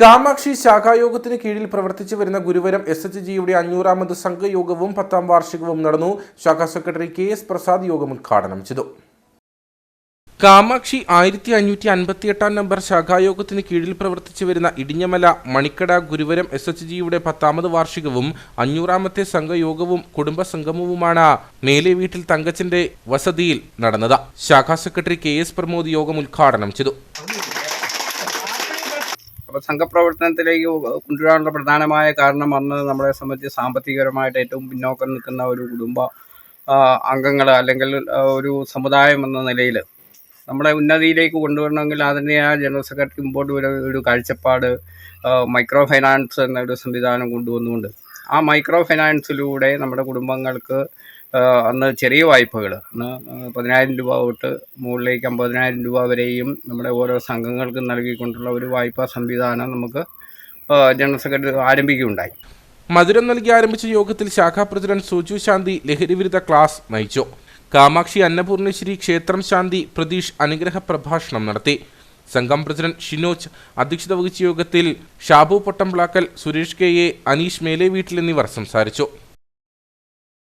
കാമാക്ഷി ശാഖായോഗത്തിന് കീഴിൽ പ്രവർത്തിച്ചു വരുന്ന ഗുരുവരം എസ് എച്ച് ജിയുടെ അഞ്ഞൂറാമത് സംഘയോഗവും പത്താം വാർഷികവും നടന്നു. ശാഖാ സെക്രട്ടറി കെ എസ് പ്രസാദ് യോഗം ഉദ്ഘാടനം ചെയ്തു. കാമാക്ഷി ആയിരത്തി അഞ്ഞൂറ്റി അൻപത്തി എട്ടാം നമ്പർ ശാഖായോഗത്തിന് കീഴിൽ പ്രവർത്തിച്ചു വരുന്ന ഇടിഞ്ഞമല മണിക്കട ഗുരുവരം എസ് എച്ച് ജിയുടെ പത്താമത് വാർഷികവും അഞ്ഞൂറാമത്തെ സംഘയോഗവും കുടുംബ സംഗമവുമാണ് മേലെ വീട്ടിൽ തങ്കച്ചന്റെ വസതിയിൽ നടന്നത്. ശാഖാ സെക്രട്ടറി കെ എസ് പ്രമോദ് യോഗം ഉദ്ഘാടനം ചെയ്തു. അപ്പോൾ സംഘപ്രവർത്തനത്തിലേക്ക് കൊണ്ടുവരാനുള്ള പ്രധാനമായ കാരണം വന്നത് നമ്മളെ സംബന്ധിച്ച് സാമ്പത്തികപരമായിട്ട് ഏറ്റവും പിന്നോക്കം നിൽക്കുന്ന ഒരു കുടുംബ അംഗങ്ങൾ അല്ലെങ്കിൽ ഒരു സമുദായം എന്ന നിലയിൽ നമ്മളെ ഉന്നതിയിലേക്ക് കൊണ്ടുവരണമെങ്കിൽ അതിന്റെതായ ജനറൽ സെക്രട്ടറി മുമ്പോട്ട് വരുന്ന ഒരു കാഴ്ചപ്പാട് മൈക്രോ ഫൈനാൻസ് എന്നൊരു സംവിധാനം കൊണ്ടുവന്നുകൊണ്ട് ആ മൈക്രോ ഫൈനാൻസിലൂടെ നമ്മുടെ കുടുംബങ്ങൾക്ക് ആ, അന്ന് ചെറിയ വായ്പകൾ അന്ന് പതിനായിരം രൂപ തൊട്ട് മുകളിലേക്ക് അമ്പതിനായിരം രൂപ വരെയും നമ്മുടെ ഓരോ സംഘങ്ങൾക്കും നൽകിക്കൊണ്ടുള്ള ഒരു വായ്പാ സംവിധാനം നമുക്ക് ജനറൽ സെക്രട്ടറി ആരംഭിക്കുകയുണ്ടായി. മധുരം നൽകി ആരംഭിച്ച യോഗത്തിൽ ശാഖാ പ്രസിഡന്റ് സുജു ശാന്തി ലഹരിവിരുദ്ധ ക്ലാസ് നയിച്ചു. കാമാക്ഷി അന്നപൂർണേശ്വരി ക്ഷേത്രം ശാന്തി പ്രതീഷ് അനുഗ്രഹ പ്രഭാഷണം നടത്തി. സംഘം പ്രസിഡന്റ് ഷിനോജ് അധ്യക്ഷത വഹിച്ച യോഗത്തിൽ ഷാബു പൊട്ടംപ്ലാക്കൽ സുരേഷ് കെ എ അനീഷ് മേലെ വീട്ടിൽ എന്നിവർ സംസാരിച്ചു.